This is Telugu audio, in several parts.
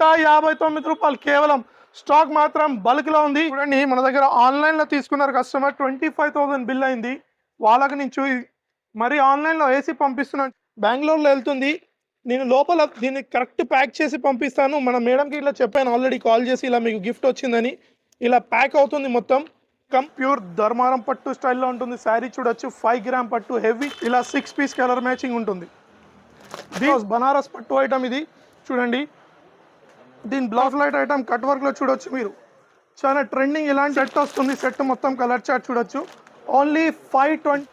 నూట యాభై తొమ్మిది రూపాయలు కేవలం స్టాక్ మాత్రం బల్క్లో ఉంది. చూడండి మన దగ్గర ఆన్లైన్లో తీసుకున్నారు customer. Twenty five thousand bill అయింది. వాళ్ళకి నేను చూ మరి ఆన్లైన్లో వేసి పంపిస్తున్నాను బెంగళూరులో వెళ్తుంది. నేను లోపల దీన్ని కరెక్ట్ ప్యాక్ చేసి పంపిస్తాను. మన మేడంకి ఇట్లా చెప్పాను ఆల్రెడీ కాల్ చేసి ఇలా మీకు గిఫ్ట్ వచ్చిందని. ఇలా ప్యాక్ అవుతుంది మొత్తం. కమ్ ప్యూర్ ధర్మారం పట్టు స్టైల్లో ఉంటుంది. శారీ చూడొచ్చు. ఫైవ్ గ్రామ్ పట్టు హెవీ. ఇలా సిక్స్ పీస్ కలర్ మ్యాచింగ్ ఉంటుంది. దీస్ బనారస్ పట్టు ఐటమ్ ఇది. చూడండి. దీని బ్లాక్ లైట్ ఐటమ్ కట్ వర్క్లో చూడొచ్చు మీరు. చాలా ట్రెండింగ్ ఇలాంటి సెట్ వస్తుంది. సెట్ మొత్తం కలర్ చార్ట్ చూడొచ్చు. ఓన్లీ ఫైవ్ ట్వంటీ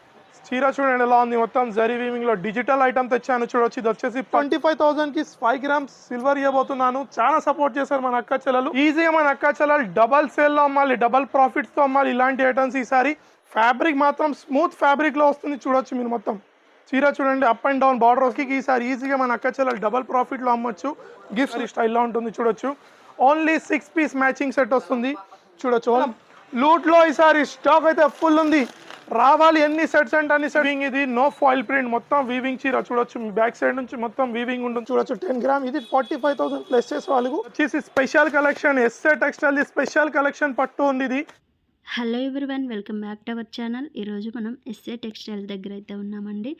చీర చూడండి ఎలా ఉంది. మొత్తం జరీ వీవింగ్లో డిజిటల్ ఐటమ్ తెచ్చాను. చూడొచ్చు. ఇది వచ్చేసి ట్వంటీ ఫైవ్ థౌసండ్కి ఫైవ్ గ్రామ్స్ సిల్వర్ ఇవ్వబోతున్నాను. చాలా సపోర్ట్ చేశారు మన అక్క చెల్లెలు. ఈజీగా మన అక్క చెల్లెలు డబల్ సేల్లో అమ్మాలి. డబల్ ప్రాఫిట్స్తో అమ్మాలి ఇలాంటి ఐటమ్స్ ఈసారి. ఫ్యాబ్రిక్ మాత్రం స్మూత్ ఫ్యాబ్రిక్లో వస్తుంది. చూడొచ్చు మీరు మొత్తం. చీర చూడండి అప్ అండ్ డౌన్ బార్డర్కి ఈసారి ఈజీగా మన అక్క చెల్లెలు డబల్ ప్రాఫిట్లో అమ్మొచ్చు. గిఫ్ట్ స్టైల్లో ఉంటుంది చూడొచ్చు. Only six piece matching set వస్తుంది. చూడొచ్చు. లూట్లో ఈసారి స్టాక్ అయితే ఫుల్ ఉంది. రావాలి ఎన్ని సెట్స్ అంటే అన్ని సెట్టింగ్ ఇది నో ఫాయిల్ ప్రింట్ మొత్తం వీవింగ్ చీర చూడొచ్చు. బ్యాక్ సైడ్ నుంచి మొత్తం వీవింగ్ ఉంటుంది. చూడొచ్చు. టెన్ గ్రామ్ ఇది ఫార్టీ ఫైవ్ థౌసండ్ ప్లస్ చేసే వాళ్ళకు వచ్చేసి special collection SA textile special collection పట్టు ఉంది ఇది. Hello everyone welcome back to our channel. ఈరోజు మనం ఎస్ఏ టెక్స్టైల్ దగ్గర అయితే ఉన్నామండి.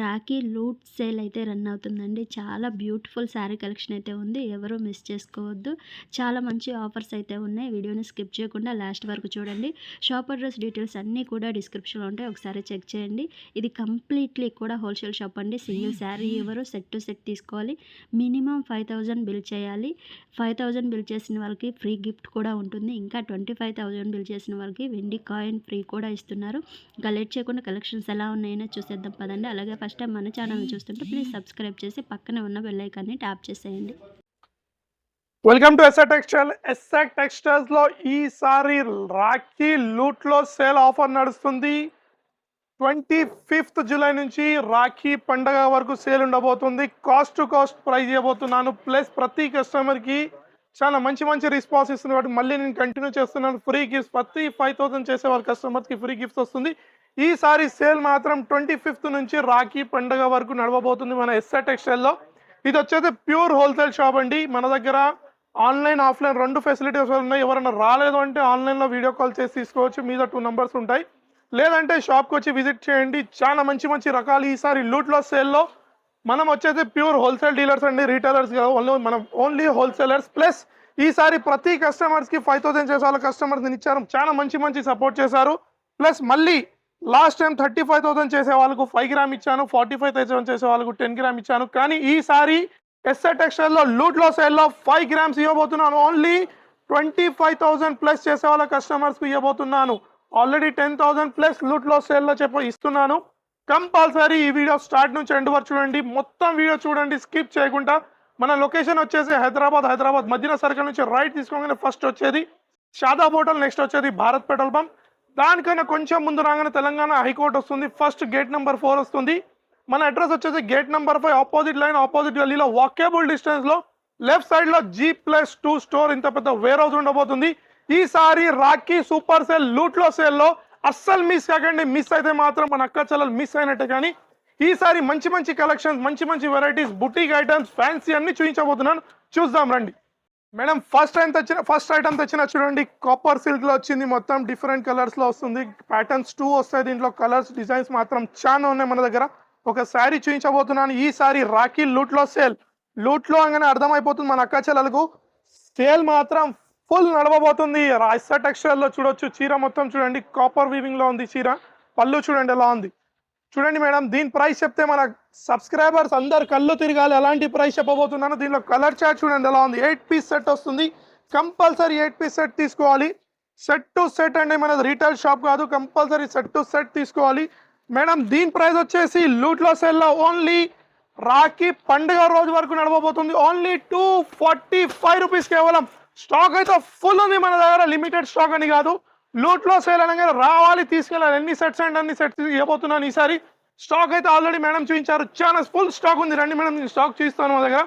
రాఖీ లూట్ సేల్ అయితే రన్ అవుతుందండి. చాలా బ్యూటిఫుల్ శారీ కలెక్షన్ అయితే ఉంది. ఎవరు మిస్ చేసుకోవద్దు. చాలా మంచి ఆఫర్స్ అయితే ఉన్నాయి. వీడియోని స్కిప్ చేయకుండా లాస్ట్ వరకు చూడండి. షాప్ అడ్రస్ డీటెయిల్స్ అన్నీ కూడా డిస్క్రిప్షన్లో ఉంటాయి. ఒకసారి చెక్ చేయండి. ఇది కంప్లీట్లీ కూడా హోల్సేల్ షాప్ అండి. సింగిల్ శారీ ఎవరు సెట్ టు సెట్ తీసుకోవాలి. మినిమం ఫైవ్ బిల్ చేయాలి. ఫైవ్ బిల్ చేసిన వాళ్ళకి ఫ్రీ గిఫ్ట్ కూడా ఉంటుంది. ఇంకా ట్వంటీ బిల్ చేసిన వాళ్ళకి వెండి కాయిన్ ఫ్రీ కూడా ఇస్తున్నారు. ఇంకా లేట్ చేయకుండా కలెక్షన్స్ ఎలా ఉన్నాయో చూసేద్దాం పదండి. అలాగే ఫస్ట్ టైం మన ఛానల్ని చూస్తుంటే ప్లీజ్ సబ్స్క్రైబ్ చేసి పక్కనే ఉన్న బెల్ ట్యాప్ చేసేయండి. Welcome to SR textile SR టెక్స్టైల్స్లో ఈసారి రాఖీ లూట్లో సేల్ ఆఫర్ నడుస్తుంది. ట్వంటీ ఫిఫ్త్ జూలై నుంచి రాఖీ పండగ వరకు సేల్ ఉండబోతుంది. కాస్ట్ టు కాస్ట్ ప్రైస్ ఇవ్వబోతున్నాను. ప్లస్ ప్రతి కస్టమర్కి చాలా మంచి మంచి రెస్పాన్స్ ఇస్తుంది. కాబట్టి మళ్ళీ నేను కంటిన్యూ చేస్తున్నాను. ఫ్రీ గిఫ్ట్స్ ప్రతి ఫైవ్ థౌసండ్ చేసే వాళ్ళ కస్టమర్స్ ఫ్రీ గిఫ్ట్స్ వస్తుంది. ఈసారి సేల్ మాత్రం ట్వంటీ ఫిఫ్త్ నుంచి రాఖీ పండగ వరకు నడవబోతుంది మన ఎస్ఆర్ టెక్స్టైల్లో ఇది వచ్చేసి ప్యూర్ హోల్సేల్ షాప్ అండి. మన దగ్గర ఆన్లైన్ ఆఫ్లైన్ రెండు ఫెసిలిటీస్ ఉన్నాయి. ఎవరైనా రాలేదు అంటే ఆన్లైన్లో వీడియో కాల్ చేసి తీసుకోవచ్చు. మీద టూ నెంబర్స్ ఉంటాయి. లేదంటే షాప్కి వచ్చి విజిట్ చేయండి. చాలా మంచి మంచి రకాలు ఈసారి లూట్లో సేల్లో మనం వచ్చేసి ప్యూర్ హోల్సేల్ డీలర్స్ అండి రీటైలర్స్ ఓన్లీ మనం ఓన్లీ హోల్సేలర్స్. ప్లస్ ఈసారి ప్రతి కస్టమర్స్కి ఫైవ్ థౌసండ్ చేసే వాళ్ళ కస్టమర్స్ ఇచ్చారు చాలా మంచి మంచి సపోర్ట్ చేశారు. ప్లస్ మళ్ళీ last time thirty five thousand చేసే వాళ్ళకు ఫైవ్ గ్రామ్ ఇచ్చాను ఫార్టీ ఫైవ్ థౌసండ్ చేసే వాళ్ళకు టెన్ గ్రామ్ ఇచ్చాను. కానీ ఈసారి ఎస్ఆర్ టెక్స్టైల్లో లూట్లో సేల్లో ఫైవ్ గ్రామ్స్ ఇవ్వబోతున్నాను. Only twenty five thousand plus చేసే వాళ్ళ కస్టమర్స్కి ఇవ్వబోతున్నాను. ఆల్రెడీ టెన్ థౌసండ్ ప్లస్ లూట్లో సేల్లో చెప్ప ఇస్తున్నాను. కంపల్సరీ ఈ వీడియో స్టార్ట్ నుంచి ఎండ్ వరకు చూడండి. మొత్తం వీడియో చూడండి స్కిప్ చేయకుండా. మన లొకేషన్ వచ్చేసి హైదరాబాద్ హైదరాబాద్ మధ్యన సర్కిల్ నుంచి రైట్ తీసుకోగానే ఫస్ట్ వచ్చేది షాదాబ్ హోటల్ నెక్స్ట్ వచ్చేది భారత్ పెట్రోల్ పంప్ దానికైనా కొంచెం ముందు రాగానే తెలంగాణ హైకోర్టు వస్తుంది. ఫస్ట్ గేట్ నెంబర్ ఫోర్ వస్తుంది. మన అడ్రస్ వచ్చేసి gate number five opposite line opposite గల్లీలో వాకేబుల్ డిస్టెన్స్లో లెఫ్ట్ సైడ్లో జీ ప్లస్ టూ స్టోర్. ఇంత పెద్ద వేర్ హౌస్ ఉండబోతుంది. ఈసారి రాఖీ సూపర్ సేల్ లూట్లో సేల్లో అస్సలు మిస్ కాకండి. మిస్ అయితే మాత్రం మన అక్క చెల్లెలు మిస్ అయినట్టే కానీ ఈసారి మంచి మంచి కలెక్షన్స్ మంచి మంచి వెరైటీస్ బుటీక్ ఐటమ్స్ ఫ్యాన్సీ అన్ని చూపించబోతున్నాను చూద్దాం రండి. మేడం ఫస్ట్ టైం తెచ్చిన ఫస్ట్ ఐటమ్ తెచ్చిన చూడండి. కాపర్ సిల్క్లో వచ్చింది మొత్తం డిఫరెంట్ కలర్స్లో వస్తుంది. ప్యాటర్న్స్ టూ వస్తాయి దీంట్లో కలర్స్ డిజైన్స్ మాత్రం చాలా ఉన్నాయి మన దగ్గర. ఒక శారీ చూపించబోతున్నాను ఈ సారీ రాఖీ లూట్లో సేల్ లూట్లో అంగానే అర్థమైపోతుంది మన అక్క చెల్లెలకు. సేల్ మాత్రం ఫుల్ నడవబోతుంది. రాయిసా టెక్స్టైల్లో చూడొచ్చు. చీర మొత్తం చూడండి. కాపర్ వీవింగ్లో ఉంది చీర. పళ్ళు చూడండి ఎలా ఉంది. చూడండి మేడం దీని ప్రైస్ చెప్తే మన సబ్స్క్రైబర్స్ అందరు కళ్ళు తిరగాలి. అలాంటి ప్రైస్ చెప్పబోతున్నాను. దీనిలో కలర్ చార్ట్ చూడండి ఎలా ఉంది. ఎయిట్ పీస్ సెట్ వస్తుంది. కంపల్సరీ ఎయిట్ పీస్ సెట్ తీసుకోవాలి. సెట్ టు సెట్ అండి మనది రీటైల్ షాప్ కాదు. కంపల్సరీ సెట్ టు సెట్ తీసుకోవాలి. మేడం దీని ప్రైస్ వచ్చేసి లూట్లో సెల్లో ఓన్లీ రాఖీ పండుగ రోజు వరకు నడవబోతుంది. Only two forty five rupees కేవలం. స్టాక్ అయితే ఫుల్ ఉంది మన దగ్గర లిమిటెడ్ స్టాక్ అని కాదు. లూట్లో సేల్ అనగా రావాలి తీసుకెళ్ళాలి. ఎన్ని సెట్స్ అండ్ అన్ని సెట్స్ ఇవ్వబోతున్నాను ఈసారి. స్టాక్ అయితే ఆల్రెడీ మేడం చూపించారు. చాలా ఫుల్ స్టాక్ ఉంది. రండి మేడం నేను స్టాక్ చూపిస్తాను మన దగ్గర.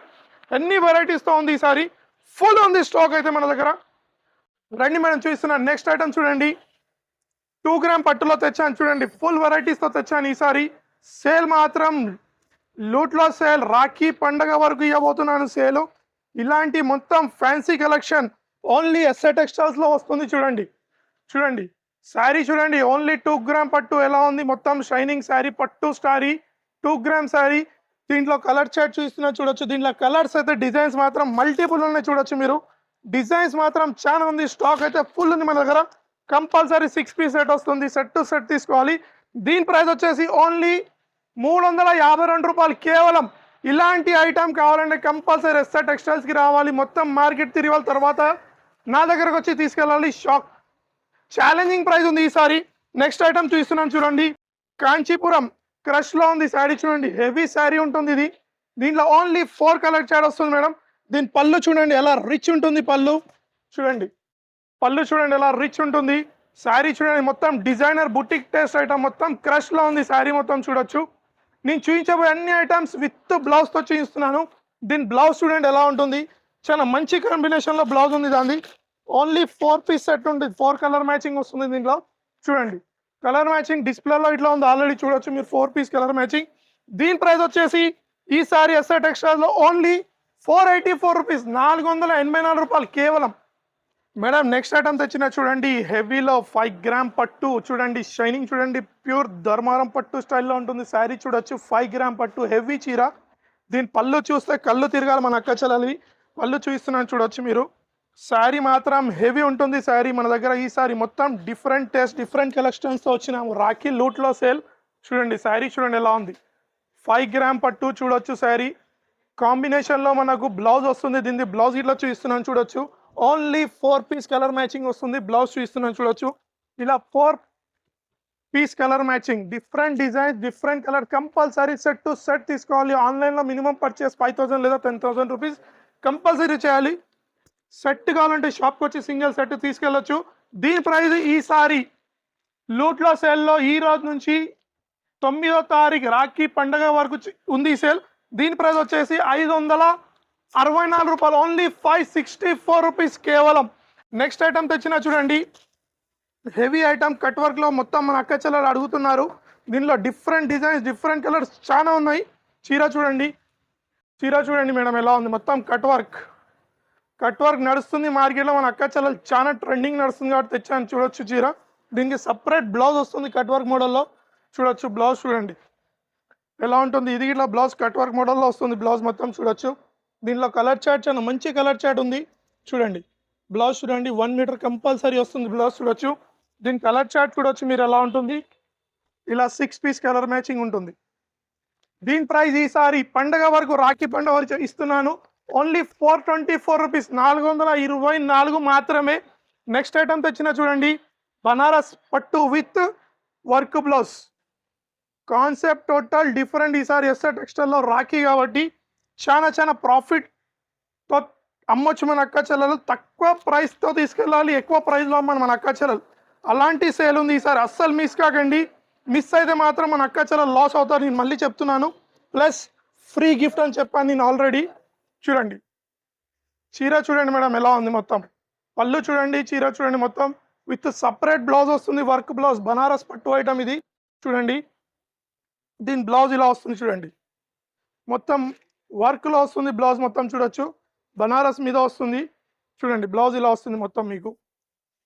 ఎన్ని వెరైటీస్తో ఉంది ఈసారి. ఫుల్ ఉంది స్టాక్ అయితే మన దగ్గర. రండి మేడం చూపిస్తున్నాను నెక్స్ట్ ఐటమ్ చూడండి. టూ గ్రామ్ పట్టులో తెచ్చాను చూడండి. ఫుల్ వెరైటీస్తో తెచ్చాను ఈసారి. సేల్ మాత్రం లూట్లో సేల్ రాఖీ పండగ వరకు ఇవ్వబోతున్నాను సేలు ఇలాంటి మొత్తం ఫ్యాన్సీ కలెక్షన్ ఓన్లీ ఎస్ఏ టెక్స్టైల్స్లో వస్తుంది చూడండి. చూడండి. శారీ చూడండి. ఓన్లీ టూ గ్రామ్ పట్టు ఎలా ఉంది? మొత్తం షైనింగ్ శారీ పట్టు స్టారీ టూ గ్రామ్ శారీ. దీంట్లో కలర్ చార్ట్ చూస్తున్నా చూడొచ్చు. దీంట్లో కలర్స్ అయితే డిజైన్స్ మాత్రం మల్టిపుల్ ఉన్నాయి చూడొచ్చు మీరు. డిజైన్స్ మాత్రం చాలా ఉంది. స్టాక్ అయితే ఫుల్ ఉంది మన దగ్గర. కంపల్సరీ సిక్స్ పీస్ సెట్ వస్తుంది. సెట్ టు సెట్ తీసుకోవాలి. దీని ప్రైస్ వచ్చేసి ఓన్లీ మూడు వందల యాభై రెండు రూపాయలు కేవలం ఇలాంటి ఐటమ్ కావాలంటే కంపల్సరీ ఎస్ఆర్ టెక్స్టైల్స్కి రావాలి. మొత్తం మార్కెట్ తిరిగి వాళ్ళ తర్వాత నా దగ్గరకు వచ్చి తీసుకెళ్ళాలి. షాక్ ఛాలెంజింగ్ ప్రైస్ ఉంది ఈసారి. నెక్స్ట్ ఐటమ్ చూస్తున్నాను చూడండి. కాంచీపురం. క్రష్లో ఉంది శారీ చూడండి. హెవీ శారీ ఉంటుంది ఇది. దీంట్లో ఓన్లీ ఫోర్ కలర్ చాట్ వస్తుంది మేడం. దీని పళ్ళు చూడండి ఎలా రిచ్ ఉంటుంది పళ్ళు. చూడండి. పళ్ళు చూడండి ఎలా రిచ్ ఉంటుంది. శారీ చూడండి మొత్తం డిజైనర్ బుటిక్ టేస్ట్ ఐటమ్ మొత్తం క్రష్లో ఉంది. శారీ మొత్తం చూడొచ్చు. నేను చూపించబోయే అన్ని ఐటమ్స్ విత్ బ్లౌజ్తో చూపిస్తున్నాను దీని బ్లౌజ్ చూడండి ఎలా ఉంటుంది చాలా మంచి కాంబినేషన్లో బ్లౌజ్ ఉంది దాన్ని ఓన్లీ ఫోర్ పీస్ సెట్ ఉంటుంది ఫోర్ కలర్ మ్యాచింగ్ వస్తుంది దీంట్లో చూడండి కలర్ మ్యాచింగ్ డిస్ప్లేలో ఇట్లా ఉంది ఆల్రెడీ చూడొచ్చు మీరు ఫోర్ పీస్ కలర్ మ్యాచింగ్ దీని ప్రైస్ వచ్చేసి ఈసారి SR టెక్స్టైల్స్లో only four eighty four rupees నాలుగు వందల ఎనభై నాలుగు రూపాయలు కేవలం మేడం నెక్స్ట్ ఐటమ్ తెచ్చిన చూడండి హెవీలో ఫైవ్ గ్రామ్ పట్టు చూడండి షైనింగ్ చూడండి ప్యూర్ ధర్మారం పట్టు స్టైల్లో ఉంటుంది. శారీ చూడొచ్చు ఫైవ్ గ్రామ్ పట్టు హెవీ చీర. దీని పళ్ళు చూస్తే కళ్ళు తిరగాలి మన అక్క చెల్లెలి పళ్ళు చూపిస్తున్నాను చూడొచ్చు మీరు. శారీ మాత్రం హెవీ ఉంటుంది శారీ. మన దగ్గర ఈ శారీ మొత్తం డిఫరెంట్ టేస్ట్ డిఫరెంట్ కలెక్షన్స్తో వచ్చినాము. రాఖీ లూట్లో సేల్ చూడండి శారీ చూడండి ఎలా ఉంది. ఫైవ్ గ్రామ్ పట్టు చూడొచ్చు శారీ. కాంబినేషన్లో మనకు బ్లౌజ్ వస్తుంది. దీన్ని బ్లౌజ్ ఇట్లా చూపిస్తున్నాను చూడొచ్చు. Only four piece colour matching వస్తుంది. బ్లౌజ్ చూస్తున్నాను చూడొచ్చు. ఇలా four piece colour matching different design different colour compulsory set to set తీసుకోవాలి. ఆన్లైన్లో మినిమం పర్చేస్ ఫైవ్ థౌసండ్ లేదా టెన్ థౌసండ్ రూపీస్ కంపల్సరీ చేయాలి. సెట్ కావాలంటే షాప్కి వచ్చి సింగిల్ సెట్ తీసుకెళ్ళొచ్చు. దీని ప్రైస్ ఈసారి లూట్లో సేల్లో ఈ రోజు నుంచి తొమ్మిదో తారీఖు రాఖీ పండగ వరకు ఉంది సేల్ దీని ప్రైస్ వచ్చేసి ఐదు వందల అరవై నాలుగు రూపాయలు only five sixty four rupees కేవలం. నెక్స్ట్ ఐటమ్ తెచ్చిన చూడండి. హెవీ ఐటమ్ కట్ వర్క్లో మొత్తం మన అక్క చెల్లెలు అడుగుతున్నారు. దీనిలో డిఫరెంట్ డిజైన్స్ డిఫరెంట్ కలర్స్ చాలా ఉన్నాయి. చీర చూడండి. చీర చూడండి మేడం ఎలా ఉంది? మొత్తం కట్ వర్క్ కట్ వర్క్ నడుస్తుంది మార్కెట్లో. మన అక్క చెల్లెలు చాలా ట్రెండింగ్ నడుస్తుంది కాబట్టి తెచ్చాను. చూడొచ్చు చీర. దీనికి సపరేట్ బ్లౌజ్ వస్తుంది కట్ వర్క్ మోడల్లో చూడొచ్చు బ్లౌజ్ చూడండి. ఎలా ఉంటుంది? ఇది ఇట్లా బ్లౌజ్ కట్ వర్క్ మోడల్లో వస్తుంది. బ్లౌజ్ మొత్తం చూడొచ్చు. దీనిలో కలర్ చాట్ చాలా మంచి కలర్ చాట్ ఉంది. చూడండి. బ్లౌజ్ చూడండి. వన్ మీటర్ కంపల్సరీ వస్తుంది బ్లౌజ్ చూడొచ్చు. దీని కలర్ చార్ట్ చూడొచ్చు మీరు ఎలా ఉంటుంది? ఇలా సిక్స్ పీస్ కలర్ మ్యాచింగ్ ఉంటుంది. దీని ప్రైస్ ఈసారి పండగ వరకు రాఖీ పండగ వరకు ఇస్తున్నాను. Only four twenty four rupees. నాలుగు వందల ఇరవై నాలుగు మాత్రమే. నెక్స్ట్ ఐటమ్ తెచ్చిన చూడండి. బనారస్ పట్టు with work blouse. Concept total different ఈసారి ఎస్ఆర్ టెక్స్టైల్లో రాఖీ కాబట్టి చాలా చాలా ప్రాఫిట్తో అమ్మొచ్చు మన అక్క చెల్లెలు. తక్కువ ప్రైస్తో తీసుకెళ్ళాలి ఎక్కువ ప్రైస్లో అమ్మను మన అక్క చెల్లెలు. అలాంటి సేల్ ఉంది ఈసారి. అస్సలు మిస్ కాకండి. మిస్ అయితే మాత్రం మన అక్క చెల్లెలు లాస్ అవుతారు. నేను మళ్ళీ చెప్తున్నాను. ప్లస్ ఫ్రీ గిఫ్ట్ అని చెప్పాను నేను ఆల్రెడీ చూడండి. చీర చూడండి మేడం ఎలా ఉంది మొత్తం. పళ్ళు చూడండి చీర చూడండి మొత్తం. విత్ సపరేట్ బ్లౌజ్ వస్తుంది వర్క్ బ్లౌజ్ బనారస్ పట్టు ఐటమ్ ఇది. చూడండి. దీని బ్లౌజ్ ఇలా వస్తుంది చూడండి. మొత్తం వర్క్లో వస్తుంది బ్లౌజ్ మొత్తం చూడొచ్చు. బనారస్ మీద వస్తుంది. చూడండి బ్లౌజ్ ఇలా వస్తుంది మొత్తం మీకు.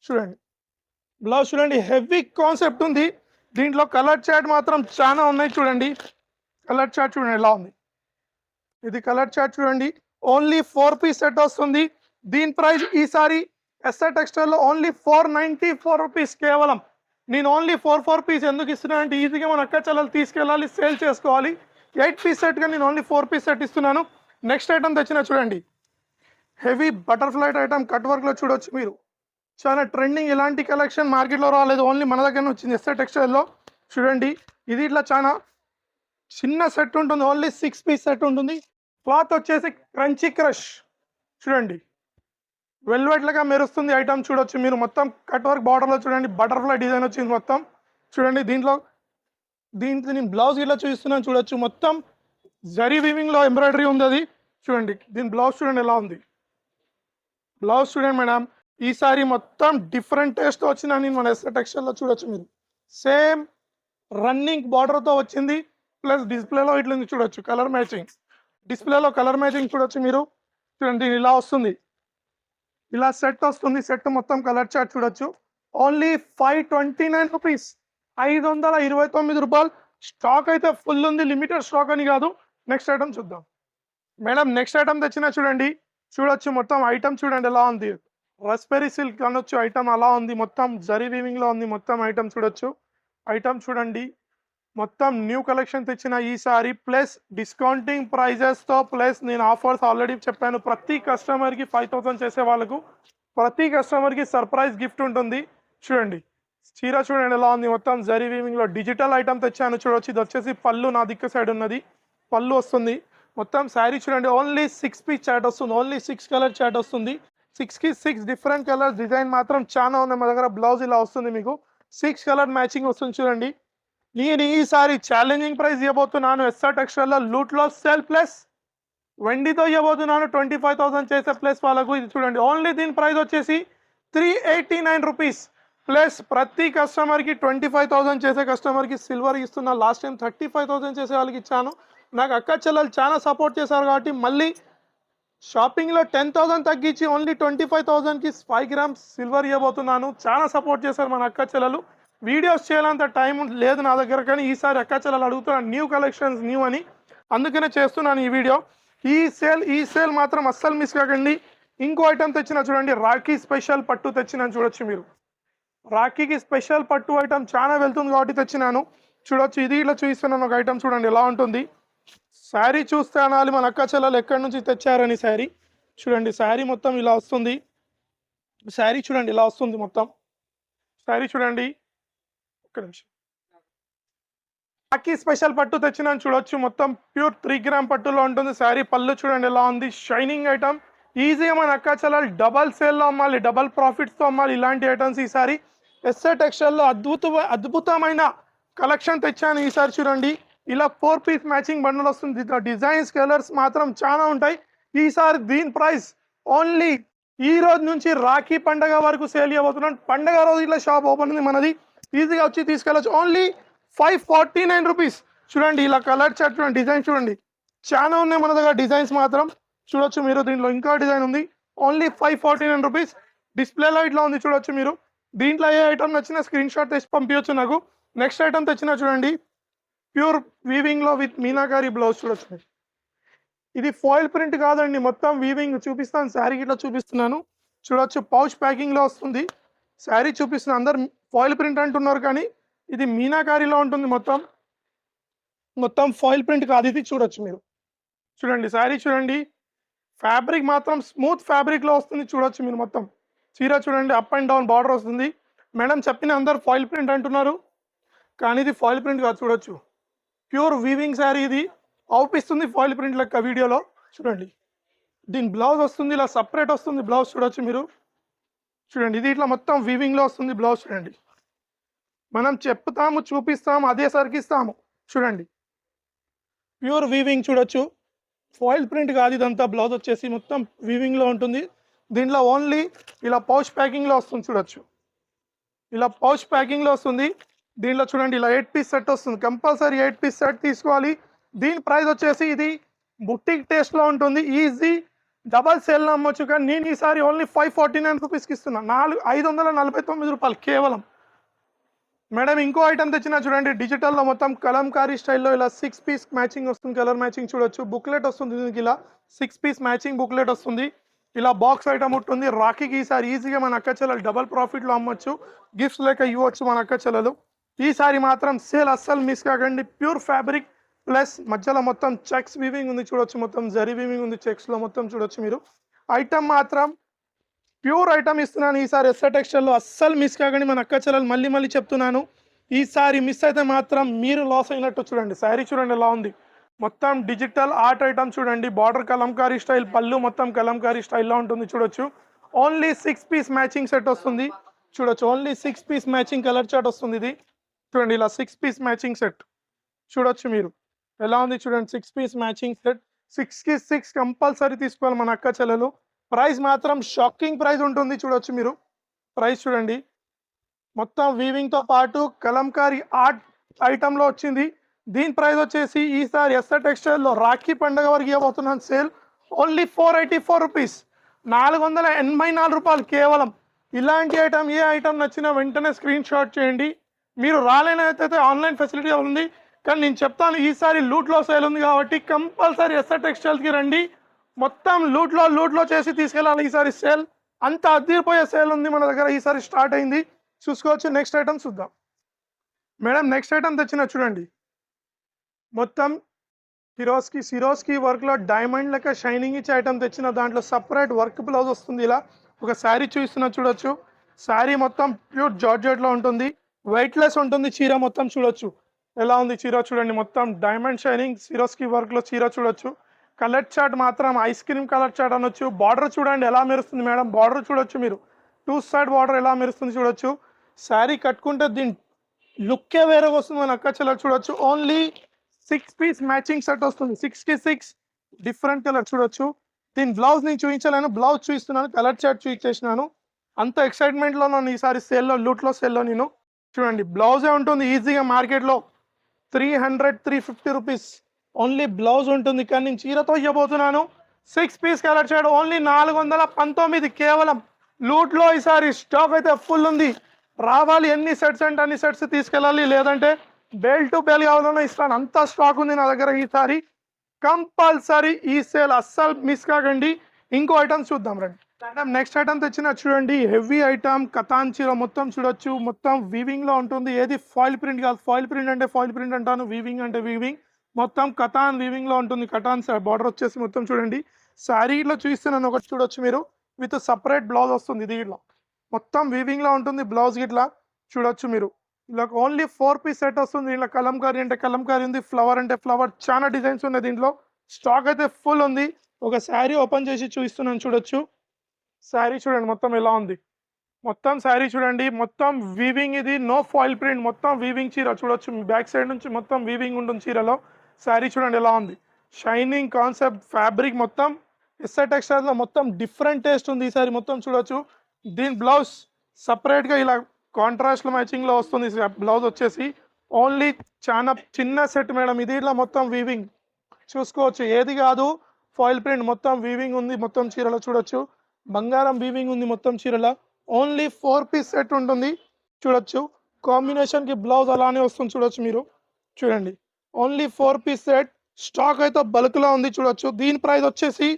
చూడండి. బ్లౌజ్ చూడండి హెవీ కాన్సెప్ట్ ఉంది. దీంట్లో కలర్ చాట్ మాత్రం చాలా ఉన్నాయి చూడండి. కలర్ చాట్ చూడండి ఎలా ఉంది? ఇది కలర్ చాట్ చూడండి. ఓన్లీ ఫోర్ పీస్ సెట్ వస్తుంది. దీని ప్రైస్ ఈసారి SR టెక్స్టైల్లో only four ninety four rupees కేవలం. నేను ఓన్లీ ఫోర్ ఫోర్ పీస్ ఎందుకు ఇస్తున్నానంటే ఈజీగా మన అక్క చెల్లెలు తీసుకెళ్ళాలి సేల్ చేసుకోవాలి. ఎయిట్ పీస్ సెట్గా నేను ఓన్లీ ఫోర్ పీస్ సెట్ ఇస్తున్నాను. నెక్స్ట్ ఐటమ్ తెచ్చిన చూడండి. హెవీ బటర్ఫ్లై ఐటమ్ కట్ వర్క్లో చూడొచ్చు మీరు. చాలా ట్రెండింగ్ ఇలాంటి కలెక్షన్ మార్కెట్లో రాలేదు. ఓన్లీ మన దగ్గర వచ్చింది ఎస్ఏ టెక్స్టైల్లో చూడండి. ఇది ఇట్లా చాలా చిన్న సెట్ ఉంటుంది. ఓన్లీ సిక్స్ పీస్ సెట్ ఉంటుంది. క్లాత్ వచ్చేసి క్రంచీ క్రష్. చూడండి. వెల్వెట్లాగా మెరుస్తుంది ఐటమ్ చూడొచ్చు మీరు. మొత్తం కట్ వర్క్ బార్డర్లో చూడండి. బటర్ఫ్లై డిజైన్ వచ్చింది మొత్తం. చూడండి దీంట్లో దీంట్లో నేను బ్లౌజ్ ఇలా చూపిస్తున్నాను చూడొచ్చు. మొత్తం జరీ వీవింగ్లో ఎంబ్రాయిడరీ ఉంది అది. చూడండి దీని బ్లౌజ్ చూడండి ఎలా ఉంది. బ్లౌజ్ చూడండి మేడం ఈసారి మొత్తం డిఫరెంట్ టేస్ట్ వచ్చింది నేను మన ఎస్ఆర్ టెక్స్టైల్లో చూడొచ్చు మీరు. సేమ్ రన్నింగ్ బార్డర్తో వచ్చింది ప్లస్ డిస్ప్లేలో ఇట్లా ఉంది చూడొచ్చు కలర్ మ్యాచింగ్ డిస్ప్లేలో కలర్ మ్యాచింగ్ చూడొచ్చు మీరు. చూడండి ఇలా వస్తుంది. ఇలా సెట్ వస్తుంది సెట్ మొత్తం కలర్ చార్ట్ చూడొచ్చు. Only five twenty nine rupees ఐదు వందల ఇరవై తొమ్మిది రూపాయలు. స్టాక్ అయితే ఫుల్ ఉంది. లిమిటెడ్ స్టాక్ అని కాదు. నెక్స్ట్ ఐటమ్ చూద్దాం. మేడం నెక్స్ట్ ఐటమ్ తెచ్చిన చూడండి. చూడొచ్చు మొత్తం ఐటమ్ చూడండి ఎలా ఉంది. రస్బెరీ సిల్క్ అనొచ్చు ఐటమ్ అలా ఉంది. మొత్తం జరీ వీవింగ్లో ఉంది. మొత్తం ఐటమ్ చూడొచ్చు. ఐటమ్ చూడండి. మొత్తం న్యూ కలెక్షన్ తెచ్చిన ఈసారి ప్లస్ డిస్కౌంటింగ్ ప్రైజెస్తో ప్లస్ నేను ఆఫర్స్ ఆల్రెడీ చెప్పాను. ప్రతి కస్టమర్కి ఫైవ్ థౌసండ్ చేసే వాళ్ళకు ప్రతి కస్టమర్కి సర్ప్రైజ్ గిఫ్ట్ ఉంటుంది. చూడండి. చీర చూడండి ఎలా ఉంది. మొత్తం జరీ వీవింగ్లో డిజిటల్ ఐటమ్ తెచ్చాను. చూడొచ్చు. ఇది వచ్చేసి పళ్ళు. నా దిక్కు సైడ్ ఉన్నది. పళ్ళు వస్తుంది. మొత్తం శారీ చూడండి. ఓన్లీ సిక్స్ పీస్ చాట్ వస్తుంది. ఓన్లీ సిక్స్ కలర్ చాట్ వస్తుంది. సిక్స్కి సిక్స్ డిఫరెంట్ కలర్ డిజైన్ మాత్రం చాలా ఉన్నాయి. మా దగ్గర బ్లౌజ్ ఇలా వస్తుంది మీకు. సిక్స్ కలర్ మ్యాచింగ్ వస్తుంది చూడండి. నేను ఈసారి ఛాలెంజింగ్ ప్రైస్ ఇవ్వబోతున్నాను. ఎస్ఆర్ టెక్స్టైల్లో లూట్లో సెల్ ప్లస్ వెండితో ఇవ్వబోతున్నాను. ట్వంటీ ఫైవ్ థౌసండ్ చేసే ప్లస్ వాళ్ళకు. ఇది చూడండి. ఓన్లీ దీని ప్రైస్ వచ్చేసి three eighty nine rupees plus ప్రతి కస్టమర్కి ట్వంటీ ఫైవ్ థౌసండ్ చేసే కస్టమర్కి సిల్వర్ ఇస్తున్నా. Last time thirty five thousand చేసే వాళ్ళకి ఇచ్చాను. నాకు అక్క చెల్లెలు చాలా సపోర్ట్ చేశారు కాబట్టి మళ్ళీ షాపింగ్లో టెన్ థౌసండ్ తగ్గించి ఓన్లీ ట్వంటీ ఫైవ్ థౌసండ్కి ఫైవ్ గ్రామ్స్ సిల్వర్ ఇవ్వబోతున్నాను. చాలా సపోర్ట్ చేశారు మన అక్క చెల్లెలు. వీడియోస్ చేయాలంత టైం లేదు నా దగ్గర కానీ ఈసారి అక్క చెల్లెలు అడుగుతున్నాను న్యూ కలెక్షన్స్ న్యూ అని. అందుకనే చేస్తున్నాను ఈ వీడియో. ఈ సేల్ ఈ సేల్ మాత్రం అస్సలు మిస్ కాకండి. ఇంకో ఐటమ్ తెచ్చిన చూడండి రాఖీ స్పెషల్ పట్టు తెచ్చిన చూడొచ్చు మీరు. రాఖీకి స్పెషల్ పట్టు ఐటమ్ చాలా వెళ్తుంది కాబట్టి తెచ్చినాను. చూడొచ్చు ఇది ఇట్లా చూపిస్తున్నాను ఒక ఐటమ్ చూడండి ఎలా ఉంటుంది. శారీ చూస్తే అనాలి మన అక్క చెల్లెలు ఎక్కడి నుంచి తెచ్చారని శారీ. చూడండి శారీ మొత్తం ఇలా వస్తుంది. శారీ చూడండి ఇలా వస్తుంది మొత్తం. శారీ చూడండి ఒక్క నిమిషం. రాఖీ స్పెషల్ పట్టు తెచ్చినాను చూడొచ్చు మొత్తం ప్యూర్ త్రీ గ్రామ్ పట్టులో ఉంటుంది. శారీ పళ్ళు చూడండి ఎలా ఉంది షైనింగ్ ఐటమ్. ఈజీగా మన అక్క చెల్లెలు డబల్ సేల్లో అమ్మాలి డబల్ ప్రాఫిట్స్తో అమ్మాలి ఇలాంటి ఐటమ్స్ ఈసారి ఎస్ఏ టెక్స్టైల్లో అద్భుత అద్భుతమైన కలెక్షన్ తెచ్చాను ఈసారి చూడండి. ఇలా ఫోర్ పీస్ మ్యాచింగ్ బండల్ వస్తుంది. డిజైన్స్ కలర్స్ మాత్రం చాలా ఉంటాయి. ఈసారి దీని ప్రైస్ ఓన్లీ ఈ రోజు నుంచి రాఖీ పండగ వరకు సేల్ చేయబోతున్నాం. పండగ రోజు ఇట్లా షాప్ ఓపెన్ ఉంది మనది. ఈజీగా వచ్చి తీసుకెళ్ళచ్చు. Only five forty nine rupees. చూడండి ఇలా కలర్ చార్ట్ చూడండి డిజైన్ చూడండి. చాలా ఉన్నాయి మన దగ్గర డిజైన్స్ మాత్రం. చూడొచ్చు మీరు దీంట్లో ఇంకా డిజైన్ ఉంది. Only five forty nine rupees. డిస్ప్లేలో ఇట్లా ఉంది చూడొచ్చు మీరు. దీంట్లో ఏ ఐటమ్ నచ్చిన స్క్రీన్ షాట్ తెచ్చి పంపించచ్చు నాకు. నెక్స్ట్ ఐటమ్ తెచ్చిన చూడండి. ప్యూర్ వీవింగ్లో విత్ మీనాకారి బ్లౌజ్ చూడొచ్చు. ఇది ఫాయిల్ ప్రింట్ కాదండి మొత్తం వీవింగ్ చూపిస్తాను శారీ ఇట్లా చూపిస్తున్నాను. చూడొచ్చు పౌచ్ ప్యాకింగ్లో వస్తుంది. శారీ చూపిస్తున్న అందరు ఫాయిల్ ప్రింట్ అంటున్నారు కానీ ఇది మీనాకారిలో ఉంటుంది మొత్తం. మొత్తం ఫాయిల్ ప్రింట్ కాదు ఇది చూడొచ్చు మీరు. చూడండి శారీ చూడండి. ఫ్యాబ్రిక్ మాత్రం స్మూత్ ఫ్యాబ్రిక్లో వస్తుంది చూడొచ్చు మీరు మొత్తం. చీర చూడండి అప్ అండ్ డౌన్ బార్డర్ వస్తుంది. మేడం చెప్పిన అందరు ఫాయిల్ ప్రింట్ అంటున్నారు. కానీ ఇది ఫాయిల్ ప్రింట్ కాదు చూడొచ్చు. ప్యూర్ వీవింగ్ శారీ ఇది. అవుపిస్తుంది ఫాయిల్ ప్రింట్ లెక్క వీడియోలో. చూడండి. దీని బ్లౌజ్ వస్తుంది ఇలా సపరేట్ వస్తుంది బ్లౌజ్ చూడొచ్చు మీరు. చూడండి ఇది ఇట్లా మొత్తం వీవింగ్లో వస్తుంది బ్లౌజ్ చూడండి. మనం చెప్తాము చూపిస్తాము అదే సరికిస్తాము చూడండి. ప్యూర్ వీవింగ్ చూడొచ్చు. ఫాయిల్ ప్రింట్ కాదు ఇదంతా బ్లౌజ్ వచ్చేసి మొత్తం వీవింగ్లో ఉంటుంది. దీంట్లో ఓన్లీ ఇలా పౌచ్ ప్యాకింగ్లో వస్తుంది చూడొచ్చు. ఇలా పౌచ్ ప్యాకింగ్లో వస్తుంది. దీంట్లో చూడండి ఇలా ఎయిట్ పీస్ సెట్ వస్తుంది. కంపల్సరీ ఎయిట్ పీస్ సెట్ తీసుకోవాలి. దీని ప్రైస్ వచ్చేసి ఇది బుట్టిక్ టేస్ట్లో ఉంటుంది. ఈజీ డబల్ సేల్ అమ్మొచ్చు కానీ నేను ఈసారి ఓన్లీ ఫైవ్ ఫార్టీ నైన్ రూపీస్కి ఇస్తున్నా. నాలుగు ఐదు వందల నలభై తొమ్మిది రూపాయలు కేవలం. మేడం ఇంకో ఐటమ్ తెచ్చిన చూడండి. డిజిటల్లో మొత్తం కలంకారీ స్టైల్లో ఇలా సిక్స్ పీస్ మ్యాచింగ్ వస్తుంది. కలర్ మ్యాచింగ్ చూడొచ్చు. బుక్లెట్ వస్తుంది దీనికి ఇలా. సిక్స్ పీస్ మ్యాచింగ్ బుక్లెట్ వస్తుంది. ఇలా బాక్స్ ఐటమ్ ఉంటుంది. రాఖీకి ఈసారి ఈజీగా మన అక్క చెల్లెలు డబల్ ప్రాఫిట్లో అమ్మొచ్చు. గిఫ్ట్స్ లేక ఇవ్వచ్చు మన అక్క చెల్లెలు. ఈసారి మాత్రం సేల్ అస్సలు మిస్ కాకండి. ప్యూర్ ఫ్యాబ్రిక్ ప్లస్ మధ్యలో మొత్తం చెక్స్ వీవింగ్ ఉంది చూడొచ్చు. మొత్తం జరీ వీవింగ్ ఉంది చెక్స్లో మొత్తం చూడొచ్చు మీరు. ఐటమ్ మాత్రం ప్యూర్ ఐటమ్ ఇస్తున్నాను. ఈసారి ఎస్ఆర్ టెక్స్టైల్లో అస్సలు మిస్ కాకండి మన అక్క చెల్లెలు. మళ్ళీ మళ్ళీ చెప్తున్నాను. ఈసారి మిస్ అయితే మాత్రం మీరు లాస్ అయినట్టు చూడండి. శారీ చూడండి ఎలా ఉంది. మొత్తం డిజిటల్ ఆర్ట్ ఐటమ్ చూడండి. బార్డర్ కలంకారీ స్టైల్ పళ్ళు మొత్తం కలంకారీ స్టైల్లో ఉంటుంది చూడొచ్చు. Only six piece matching set వస్తుంది. చూడొచ్చు. Only six piece matching colour chart వస్తుంది ఇది. చూడండి ఇలా సిక్స్ పీస్ మ్యాచింగ్ సెట్ చూడొచ్చు మీరు. ఎలా ఉంది చూడండి సిక్స్ పీస్ మ్యాచింగ్ సెట్ సిక్స్కి సిక్స్ కంపల్సరీ తీసుకోవాలి మన అక్క చెల్లెలు. ప్రైస్ మాత్రం షాకింగ్ ప్రైస్ ఉంటుంది చూడొచ్చు మీరు. ప్రైస్ చూడండి. మొత్తం వీవింగ్తో పాటు కలంకారీ ఆర్ట్ ఐటెంలో వచ్చింది. దీని ప్రైస్ వచ్చేసి ఈసారి ఎస్ఆర్ టెక్స్టైల్లో రాఖీ పండుగ వరకు ఇవ్వబోతున్నాను sale. Only four eighty four rupees. నాలుగు వందల ఎనభై నాలుగు రూపాయలు కేవలం. ఇలాంటి ఐటమ్ ఏ ఐటమ్ నచ్చినా వెంటనే స్క్రీన్ షాట్ చేయండి. మీరు రాలేనైతే ఆన్లైన్ ఫెసిలిటీ ఉంది. కానీ నేను చెప్తాను ఈసారి లూట్లో సేల్ ఉంది కాబట్టి కంపల్సరీ ఎస్ఆర్ టెక్స్టైల్స్కి రండి. మొత్తం లూట్లో లూట్లో చేసి తీసుకెళ్ళాలి ఈసారి సేల్. అంత అద్దీరిపోయే సేల్ ఉంది మన దగ్గర ఈసారి స్టార్ట్ అయింది. చూసుకోవచ్చు నెక్స్ట్ ఐటమ్ చూద్దాం. మేడం నెక్స్ట్ ఐటమ్ తెచ్చిన చూడండి. మొత్తం సిరోస్కి సిరోస్కి వర్క్లో డైమండ్ లెక్క షైనింగ్ ఇచ్చే ఐటమ్ తెచ్చిన దాంట్లో సపరేట్ వర్క్ బ్లౌజ్ వస్తుంది ఇలా. ఒక శారీ చూస్తున్నా చూడొచ్చు. శారీ మొత్తం ప్యూర్ జార్జెట్లో ఉంటుంది. వెయిట్లెస్ ఉంటుంది చీర మొత్తం చూడొచ్చు. ఎలా ఉంది చీర చూడండి మొత్తం. డైమండ్ షైనింగ్ సిరోస్కి వర్క్లో చీర చూడొచ్చు. కలర్ చాట్ మాత్రం ఐస్ క్రీమ్ కలర్ చాట్ అనొచ్చు. బార్డర్ చూడండి ఎలా మెరుస్తుంది మేడం. బార్డర్ చూడొచ్చు మీరు. టూ సైడ్ బార్డర్ ఎలా మెరుస్తుంది చూడొచ్చు. శారీ కట్టుకుంటే దీని లుక్కే వేరే వస్తుంది మన అక్క చెల్లెలు చూడొచ్చు. Only six piece matching set వస్తుంది. సిక్స్టీ సిక్స్ డిఫరెంట్ కలర్ చూడొచ్చు. దీని బ్లౌజ్ నేను చూపించలేను. బ్లౌజ్ చూపిస్తున్నాను కలర్ చాట్ చూపించేసినాను. అంత ఎక్సైట్మెంట్లో నేను ఈసారి సేల్లో లూట్లో సేల్లో నేను. చూడండి బ్లౌజే ఉంటుంది ఈజీగా మార్కెట్లో three hundred three fifty rupees only blouse ఉంటుంది కానీ నేను చీరతో ఇవ్వబోతున్నాను six piece colour shade only నాలుగు వందల పంతొమ్మిది కేవలం. లూట్లో ఈసారి స్టాక్ అయితే ఫుల్ ఉంది. రావాలి ఎన్ని సెట్స్ అంటే అన్ని సెట్స్ తీసుకెళ్ళాలి. లేదంటే బేల్ టు బేల్ కావాలన్నా ఇస్తాను. అంత స్టాక్ ఉంది నా దగ్గర ఈసారి. కంపల్సరీ ఈ సేల్ అస్సలు మిస్ కాకండి. ఇంకో ఐటమ్స్ చూద్దాం రండి. మేడం నెక్స్ట్ ఐటమ్ తెచ్చిన చూడండి. హెవీ ఐటమ్ కథాన్ చీర మొత్తం చూడొచ్చు. మొత్తం వీవింగ్లో ఉంటుంది. ఏది ఫాయిల్ ప్రింట్ కాదు. ఫాయిల్ ప్రింట్ అంటే ఫాయిల్ ప్రింట్ అంటాను. వీవింగ్ అంటే వీవింగ్ మొత్తం కథాన్ వీవింగ్లో ఉంటుంది. కథాన్ బార్డర్ వచ్చేసి మొత్తం చూడండి. శారీలో చూస్తున్నాను ఒకటి చూడొచ్చు మీరు. విత్ సపరేట్ బ్లౌజ్ వస్తుంది. దీంట్లో మొత్తం వీవింగ్లో ఉంటుంది. బ్లౌజ్ ఇట్లా చూడొచ్చు మీరు. ఇలా ఓన్లీ ఫోర్ పీస్ సెట్ వస్తుంది. ఇలా కలంకారీ అంటే కలంకారీ ఉంది ఫ్లవర్ అంటే ఫ్లవర్ చాలా డిజైన్స్ ఉన్నాయి దీంట్లో. స్టాక్ అయితే ఫుల్ ఉంది. ఒక శారీ ఓపెన్ చేసి చూపిస్తున్నాను చూడొచ్చు. శారీ చూడండి మొత్తం ఎలా ఉంది? మొత్తం శారీ చూడండి మొత్తం వీవింగ్ ఇది. నో ఫాయిల్ ప్రింట్ మొత్తం వీవింగ్ చీర చూడొచ్చు. బ్యాక్ సైడ్ నుంచి మొత్తం వీవింగ్ ఉంటుంది చీరలో. శారీ చూడండి ఎలా ఉంది? షైనింగ్ కాన్సెప్ట్ ఫ్యాబ్రిక్ మొత్తం. ఎస్ఐ టెక్స్టైల్స్లో మొత్తం డిఫరెంట్ టేస్ట్ ఉంది ఈసారి మొత్తం చూడొచ్చు. దీని బ్లౌజ్ సపరేట్గా ఇలా కాంట్రాస్ట్లో మ్యాచింగ్లో వస్తుంది. బ్లౌజ్ వచ్చేసి ఓన్లీ చాలా చిన్న సెట్ మేడం. ఇది ఇట్లా మొత్తం వీవింగ్ చూసుకోవచ్చు. ఏది కాదు ఫాయిల్ ప్రింట్ మొత్తం వీవింగ్ ఉంది మొత్తం చీరలో చూడొచ్చు. బంగారం వీవింగ్ ఉంది మొత్తం చీరలో. ఓన్లీ ఫోర్ పీస్ సెట్ ఉంటుంది. చూడొచ్చు. కాంబినేషన్కి బ్లౌజ్ అలానే వస్తుంది చూడొచ్చు మీరు. చూడండి. Only four piece set stock అయితే బల్క్లో ఉంది చూడొచ్చు. దీని ప్రైస్ వచ్చేసి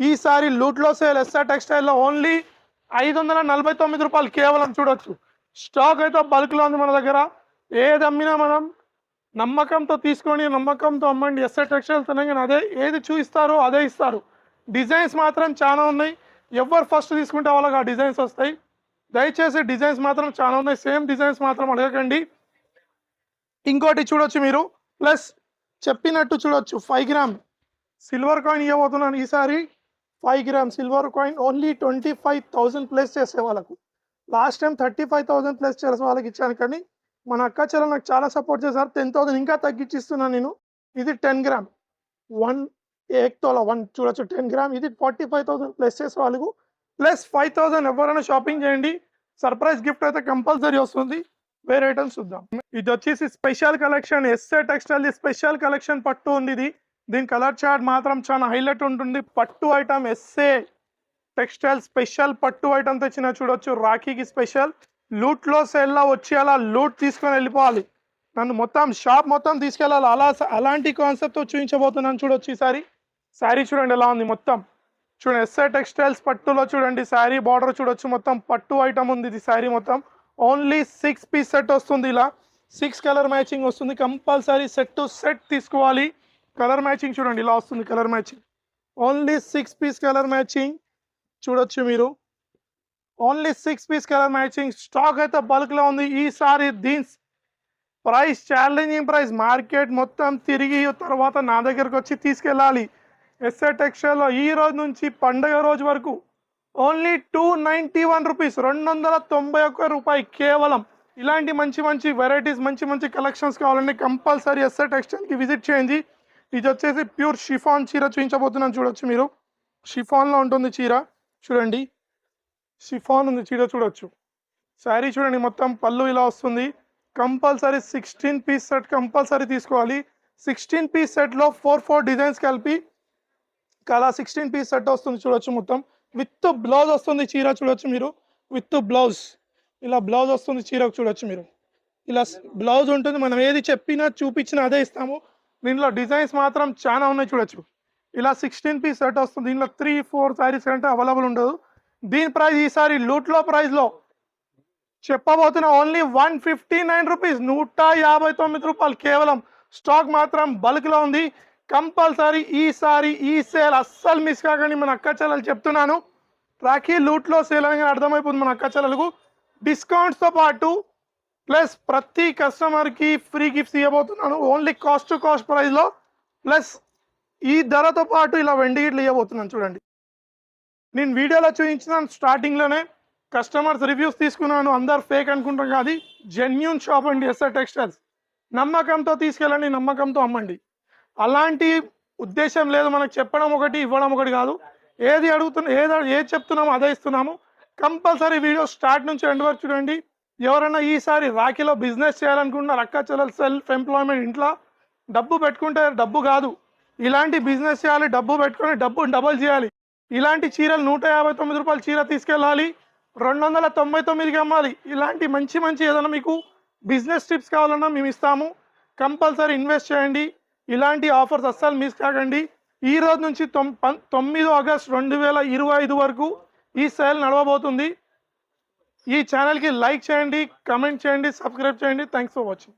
ఈసారి లూట్లో సేల్ ఎస్ఆర్ టెక్స్టైల్లో ఓన్లీ ఐదు వందల నలభై తొమ్మిది రూపాయలు కేవలం చూడొచ్చు. స్టాక్ అయితే బల్క్లో ఉంది మన దగ్గర. ఏది అమ్మినా మనం నమ్మకంతో తీసుకొని నమ్మకంతో అమ్మండి. ఎస్ఐ టెక్స్టైల్స్ అనగానే అదే ఏది చూపిస్తారో అదే ఇస్తారు. డిజైన్స్ మాత్రం చాలా ఉన్నాయి. ఎవరు ఫస్ట్ తీసుకుంటే వాళ్ళకి ఆ డిజైన్స్ వస్తాయి. దయచేసి డిజైన్స్ మాత్రం చాలా ఉన్నాయి. సేమ్ డిజైన్స్ మాత్రం అడగకండి. ఇంకోటి చూడొచ్చు మీరు. ప్లస్ చెప్పినట్టు చూడొచ్చు. ఫైవ్ గ్రామ్ సిల్వర్ కాయిన్ ఇవ్వబోతున్నాను ఈసారి. Five gram silver coin only twenty five thousand plus చేసే వాళ్ళకు. Last time thirty five thousand plus చేసే వాళ్ళకి ఇచ్చాను కానీ మన అక్క చెల్లెలు నాకు చాలా సపోర్ట్ చేశారు. టెన్ థౌసండ్ ఇంకా తగ్గించిస్తున్నాను నేను. ఇది టెన్ గ్రామ్. వన్ ఏక్ తోల వన్ చూడొచ్చు టెన్ గ్రామ్. ఇది ఫార్టీ ఫైవ్ థౌసండ్ ప్లస్ చేసే వాళ్ళకు. ప్లస్ ఫైవ్ థౌసండ్ ఎవరైనా షాపింగ్ చేయండి. సర్ప్రైజ్ గిఫ్ట్ అయితే కంపల్సరీ వస్తుంది. వేరే ఐటమ్స్ చూద్దాం. ఇది వచ్చేసి special collection. SA textile special collection పట్టు ఉంది ఇది. దీని కలర్ చార్ట్ మాత్రం చాలా హైలైట్ ఉంటుంది. పట్టు ఐటమ్ ఎస్ఏ. టెక్స్టైల్ స్పెషల్ పట్టు ఐటమ్ తెచ్చిన చూడొచ్చు. రాఖీకి స్పెషల్ లూట్లో సెల్లా వచ్చి అలా లూట్ తీసుకొని వెళ్ళిపోవాలి. నన్ను మొత్తం షాప్ మొత్తం తీసుకెళ్ళాలి. అలా అలాంటి కాన్సెప్ట్తో చూపించబోతున్నాను చూడొచ్చు ఈసారి. శారీ చూడండి ఎలా ఉంది మొత్తం. చూడండి ఎస్ఐ టెక్స్టైల్స్ పట్టులో చూడండి శారీ బార్డర్ చూడొచ్చు. మొత్తం పట్టు ఐటమ్ ఉంది ఇది శారీ మొత్తం. ఓన్లీ సిక్స్ పీస్ సెట్ వస్తుంది ఇలా. సిక్స్ కలర్ మ్యాచింగ్ వస్తుంది. కంపల్సరీ సెట్ టు సెట్ తీసుకోవాలి. కలర్ మ్యాచింగ్ చూడండి ఇలా వస్తుంది colour matching only six piece colour matching చూడొచ్చు మీరు. Only six piece colour matching stock అయితే బల్క్లో ఉంది. ఈసారి దీని ప్రైస్ ఛాలెంజింగ్ ప్రైస్ మార్కెట్ మొత్తం తిరిగి తర్వాత నా దగ్గరకు వచ్చి తీసుకెళ్ళాలి. ఎస్ఏ టెక్స్టైల్లో ఈ రోజు నుంచి పండగ రోజు వరకు only two ninety one rupees రెండు వందల తొంభై ఒక్క రూపాయి కేవలం. ఇలాంటి మంచి మంచి వెరైటీస్ మంచి మంచి కలెక్షన్స్ కావాలంటే కంపల్సరీ ఎస్ఏ టెక్స్టైల్కి విజిట్ చేయండి. ఇది వచ్చేసి ప్యూర్ షిఫాన్ చీర చూపించబోతున్నాను. చూడొచ్చు మీరు. షిఫాన్లో ఉంటుంది చీర. చూడండి. షిఫాన్ ఉంది చీర చూడొచ్చు. శారీ చూడండి మొత్తం పళ్ళు ఇలా వస్తుంది. Compulsory sixteen piece set compulsory తీసుకోవాలి. సిక్స్టీన్ పీస్ సెట్లో ఫోర్ ఫోర్ డిజైన్స్ కలిపి అలా సిక్స్టీన్ పీస్ సెట్ వస్తుంది చూడొచ్చు మొత్తం. విత్ బ్లౌజ్ వస్తుంది చీర చూడొచ్చు మీరు. With blouse. ఇలా బ్లౌజ్ వస్తుంది చీరకు చూడొచ్చు మీరు. ఇలా బ్లౌజ్ ఉంటుంది మనం ఏది చెప్పినా చూపించినా అదే ఇస్తాము. దీనిలో డిజైన్స్ మాత్రం చాలా ఉన్నాయి చూడొచ్చు. ఇలా సిక్స్టీన్ పీస్ సెట్ వస్తుంది. దీనిలో త్రీ ఫోర్ శారీస్ కంటే అవైలబుల్ ఉండదు. దీని ప్రైస్ ఈసారి లూట్లో ప్రైస్లో చెప్పబోతున్న only one fifty nine rupees నూట యాభై తొమ్మిది రూపాయలు. కేవలం స్టాక్ మాత్రం బల్క్లో ఉంది. కంపల్సరీ ఈసారి ఈ సేల్ అస్సలు మిస్ కాకండి. మన అక్క చెల్లెలు చెప్తున్నాను. రాఖీ లూట్లో సేల్ అని అర్థమైపోతుంది మన అక్క చెల్లెలకు. డిస్కౌంట్స్తో పాటు ప్లస్ ప్రతి కస్టమర్కి ఫ్రీ గిఫ్ట్స్ ఇవ్వబోతున్నాను. ఓన్లీ కాస్ట్ టు కాస్ట్ ప్రైస్లో ప్లస్ ఈ ధరతో పాటు ఇలా వెండి గిట్లు ఇవ్వబోతున్నాను చూడండి. నేను వీడియోలో చూపించిన స్టార్టింగ్లోనే కస్టమర్స్ రివ్యూస్ తీసుకున్నాను అందరు ఫేక్ అనుకుంటాం కాదు జెన్యున్ షాప్ అండి ఎస్ఆర్ టెక్స్టైల్స్. నమ్మకంతో తీసుకెళ్ళండి నమ్మకంతో అమ్మండి. అలాంటి ఉద్దేశం లేదు మనకు చెప్పడం ఒకటి ఇవ్వడం ఒకటి కాదు. ఏది అడుగుతున్నా ఏది ఏది చెప్తున్నామో అదే ఇస్తున్నాము. కంపల్సరీ వీడియో స్టార్ట్ నుంచి ఎండ్ వరకు చూడండి. ఎవరైనా ఈసారి రాఖీలో బిజినెస్ చేయాలనుకుంటున్నారు అక్క చెల్లెలు సెల్ఫ్ ఎంప్లాయ్మెంట్ ఇంట్లో డబ్బు పెట్టుకుంటే డబ్బు కాదు. ఇలాంటి బిజినెస్ చేయాలి డబ్బు పెట్టుకొని డబ్బు డబల్ చేయాలి. ఇలాంటి చీరలు నూట యాభై తొమ్మిది రూపాయల చీర తీసుకెళ్ళాలి రెండు వందల తొంభై తొమ్మిదికి అమ్మాలి. ఇలాంటి మంచి మంచి ఏదైనా మీకు బిజినెస్ టిప్స్ కావాలన్నా మేము ఇస్తాము. కంపల్సరీ ఇన్వెస్ట్ చేయండి. ఇలాంటి ఆఫర్స్ అస్సలు మిస్ కాకండి. ఈ రోజు నుంచి తొం పం- తొమ్మిదో ఆగస్ట్ రెండు వేల ఇరవై ఐదు వరకు ఈ సేల్ నడవబోతుంది. ఈ ఛానల్కి లైక్ చేయండి కమెంట్ చేయండి సబ్స్క్రైబ్ చేయండి. Thanks for watching